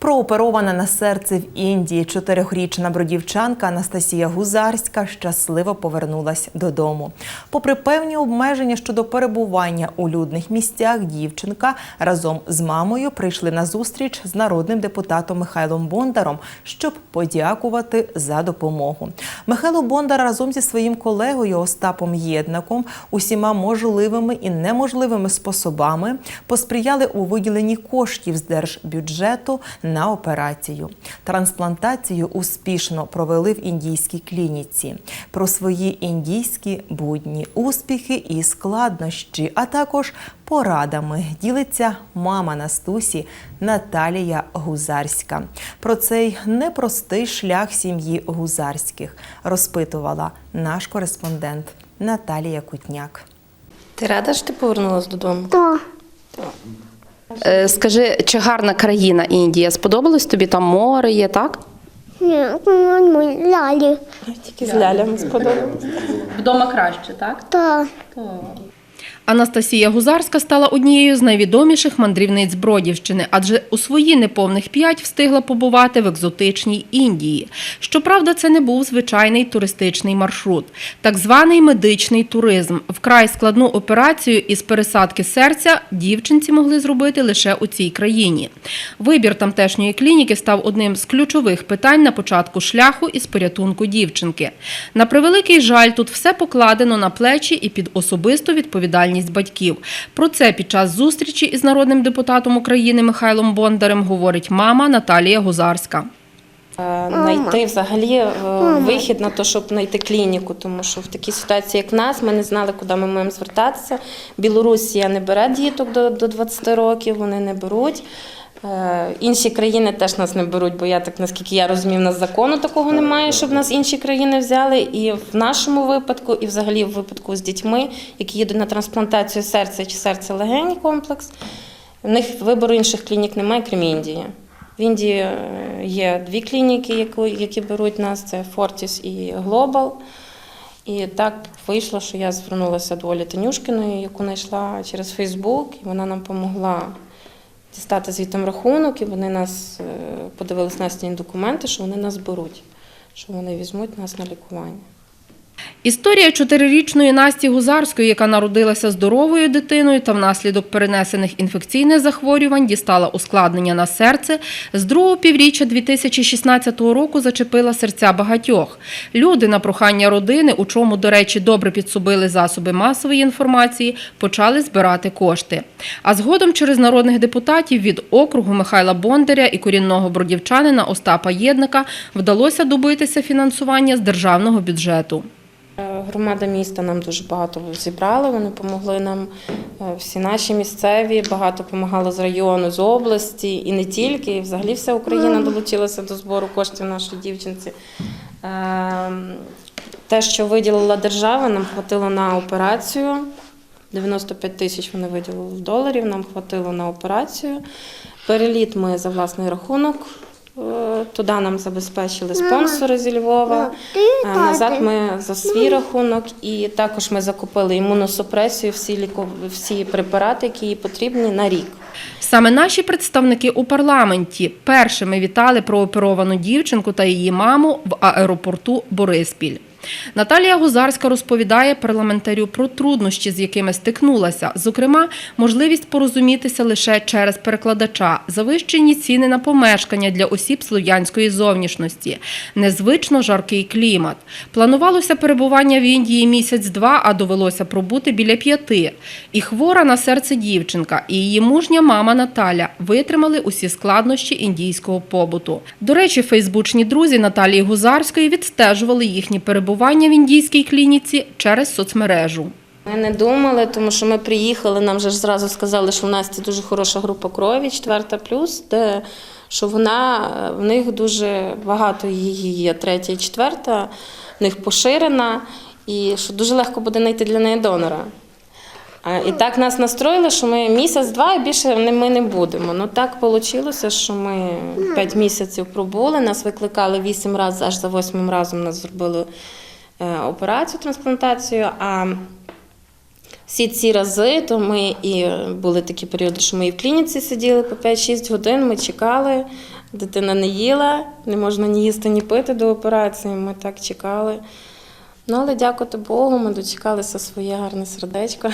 Прооперована на серце в Індії чотирьохрічна бродівчанка Анастасія Гузарська щасливо повернулась додому. Попри певні обмеження щодо перебування у людних місцях, дівчинка разом з мамою прийшли на зустріч з народним депутатом Михайлом Бондаром, щоб подякувати за допомогу. Михайло Бондар разом зі своїм колегою Остапом Єднаком усіма можливими і неможливими способами посприяли у виділенні коштів з держбюджету на операцію. Трансплантацію успішно провели в індійській клініці. Про свої індійські будні, успіхи і складнощі, а також порадами ділиться мама Настусі Наталія Гузарська. Про цей непростий шлях сім'ї Гузарських розпитувала наш кореспондент Наталія Кутняк. Ти рада, що ти повернулась додому? Так. Е, скажи, чи гарна країна Індія? Сподобалось тобі там море є, так? Ні, ми лялі. Тільки з лялями сподобалось. Вдома краще, так? Так. Анастасія Гузарська стала однією з найвідоміших мандрівниць Бродівщини, адже у свої неповних п'ять встигла побувати в екзотичній Індії. Щоправда, це не був звичайний туристичний маршрут, так званий медичний туризм. Вкрай складну операцію із пересадки серця дівчинці могли зробити лише у цій країні. Вибір тамтешньої клініки став одним з ключових питань на початку шляху із порятунку дівчинки. На превеликий жаль, тут все покладено на плечі і під особисту відповідальність батьків. Про це під час зустрічі із народним депутатом України Михайлом Бондарем говорить мама Наталія Гузарська. Найти взагалі е, вихід на те, щоб знайти клініку, тому що в такій ситуації, як в нас, ми не знали, куди ми маємо звертатися. Білорусія не бере діток до 20 років, вони не беруть. Е, Інші країни теж нас не беруть, бо я так, наскільки я розумію, в нас закону такого немає, щоб нас інші країни взяли. І в нашому випадку, і взагалі в випадку з дітьми, які їдуть на трансплантацію серця чи серця легені комплекс, в них вибору інших клінік немає, крім Індії. В Індії е, є дві клініки, які, беруть нас: це Fortis і Global. І так вийшло, що я звернулася до Олі Танюшкиної, яку знайшла через Фейсбук, і вона нам допомогла дістати звітом рахунок, і вони нас е, подивилися на стіні документи, що вони нас беруть, що вони візьмуть нас на лікування. Історія чотирирічної Насті Гузарської, яка народилася здоровою дитиною та внаслідок перенесених інфекційних захворювань дістала ускладнення на серце, з другого півріччя 2016 року зачепила серця багатьох. Люди на прохання родини, у чому, до речі, добре підсобили засоби масової інформації, почали збирати кошти. А згодом через народних депутатів від округу Михайла Бондаря і корінного бродівчанина Остапа Єдника вдалося добитися фінансування з державного бюджету. Громада міста нам дуже багато зібрала. Вони допомогли нам е, всі наші місцеві, багато допомагало з району, з області і не тільки. І взагалі вся Україна долучилася до збору коштів нашій дівчинці. Е, Те, що виділила держава, нам хватило на операцію. 95 тисяч вони виділили в доларів, нам хватило на операцію. Переліт ми за власний рахунок. Е, Туди нам забезпечили спонсори зі Львова. А Назад ми за свій рахунок, і також ми закупили імуносупресію, всі ліко... всі препарати, які їй потрібні на рік. Саме наші представники у парламенті першими вітали прооперовану дівчинку та її маму в аеропорту Бориспіль. Наталія Гузарська розповідає парламентарю про труднощі, з якими стикнулася. Зокрема, можливість порозумітися лише через перекладача, завищені ціни на помешкання для осіб слов'янської зовнішності, незвично жаркий клімат. Планувалося перебування в Індії місяць-два, а довелося пробути біля п'яти. І хвора на серце дівчинка, і її мужня мама Наталя витримали усі складнощі індійського побуту. До речі, фейсбучні друзі Наталії Гузарської відстежували їхні перебування в індійській клініці через соцмережу. Ми не думали, тому що ми приїхали, нам вже зразу сказали, що в Насті дуже хороша група крові, четверта плюс, де що вона в них дуже багато її є, третя і четверта, в них поширена, і що дуже легко буде знайти для неї донора. І так нас настроїли, що ми місяць-два і більше ми не будемо. Ну так вийшло, що ми п'ять місяців пробули, нас викликали вісім разів, аж за восьмим разом нас зробили е, операцію, трансплантацію. А всі ці рази, то ми і були такі періоди, що ми і в клініці сиділи по 5-6 годин, ми чекали. Дитина не їла, не можна ні їсти, ні пити до операції. Ми так чекали. Ну, але дякувати Богу, ми дочекалися своє гарне сердечко.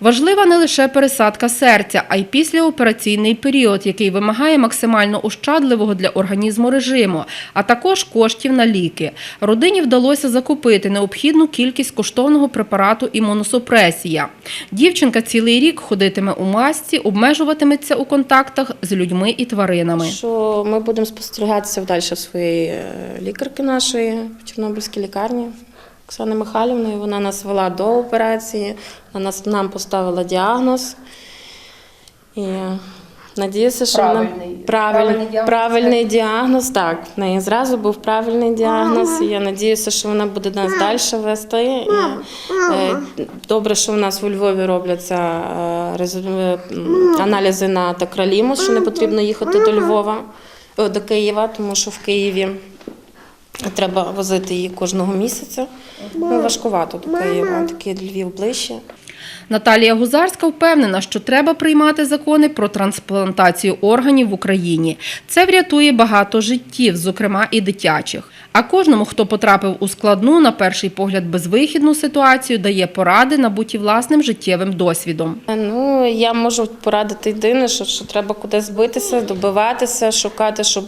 Важлива не лише пересадка серця, а й післяопераційний період, який вимагає максимально ощадливого для організму режиму, а також коштів на ліки. Родині вдалося закупити необхідну кількість коштовного препарату імуносупресія. Дівчинка цілий рік ходитиме у масці, обмежуватиметься у контактах з людьми і тваринами. Що ми будемо спостерігатися вдалі своєї е, лікарки нашої в Чорнобильській лікарні. Оксани Михайлівної, вона нас вела до операції, вона нас, нам поставила діагноз. І надіюся, що Правильний. вона правильний, Правильний діагноз, правильний діагноз. Так, в неї зразу був правильний діагноз. І я надіюся, що вона буде нас далі вести. І, е, добре, що в нас у Львові робляться е, е, аналізи на такралімус, що не потрібно їхати до Львова, до Києва, тому що в Києві. Треба возити її кожного місяця. Ну, важкувато до Києва, такий Львів ближче. Наталія Гузарська впевнена, що треба приймати закони про трансплантацію органів в Україні. Це врятує багато життів, зокрема і дитячих. А кожному, хто потрапив у складну, на перший погляд, безвихідну ситуацію, дає поради, набуті власним життєвим досвідом. Ну, я можу порадити єдине, що, що треба кудись збитися, добиватися, шукати, щоб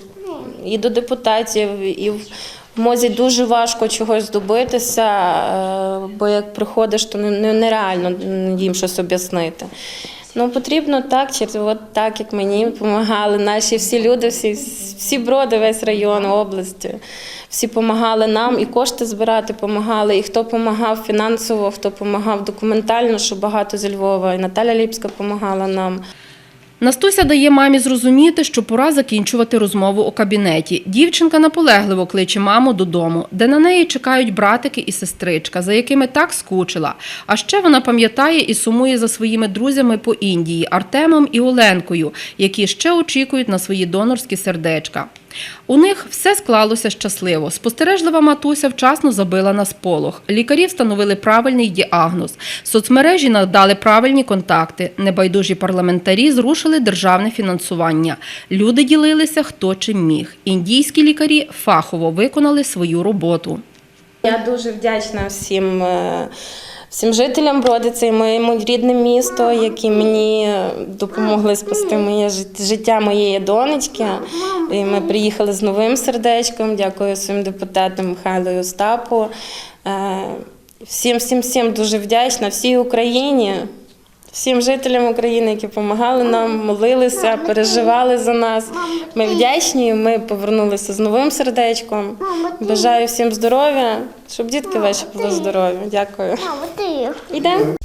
і до депутатів, і в мозі дуже важко чогось добитися, е, бо як приходиш, то не- не- нереально їм щось об'яснити. Ну, потрібно так, через от так, як мені допомагали наші всі люди, всі, всі броди, весь район, область. Всі допомагали нам і кошти збирати допомагали. І хто допомагав фінансово, хто допомагав документально, що багато зі Львова. І Наталя Ліпська допомагала нам. Настуся дає мамі зрозуміти, що пора закінчувати розмову у кабінеті. Дівчинка наполегливо кличе маму додому, де на неї чекають братики і сестричка, за якими так скучила. А ще вона пам'ятає і сумує за своїми друзями по Індії Артемом і Оленкою, які ще очікують на свої донорські сердечка. У них все склалося щасливо. Спостережлива матуся вчасно забила на сполох. Лікарі встановили правильний діагноз. Соцмережі надали правильні контакти. Небайдужі парламентарі зрушили державне фінансування. Люди ділилися хто чим міг. Індійські лікарі фахово виконали свою роботу. Я дуже вдячна всім, е, всім жителям Бродиці і моєму рідне місто, які мені допомогли спасти моє жит- життя моєї донечки. І ми приїхали з новим сердечком. Дякую своїм депутатам Михайлу Остапу. Е, Всім, всім, всім дуже вдячна, всій Україні. Всім жителям України, які допомагали нам, молилися, переживали за нас. Ми вдячні. Ми повернулися з новим сердечком. Бажаю всім здоров'я, щоб дітки ваші були здорові. Дякую. Ідемо.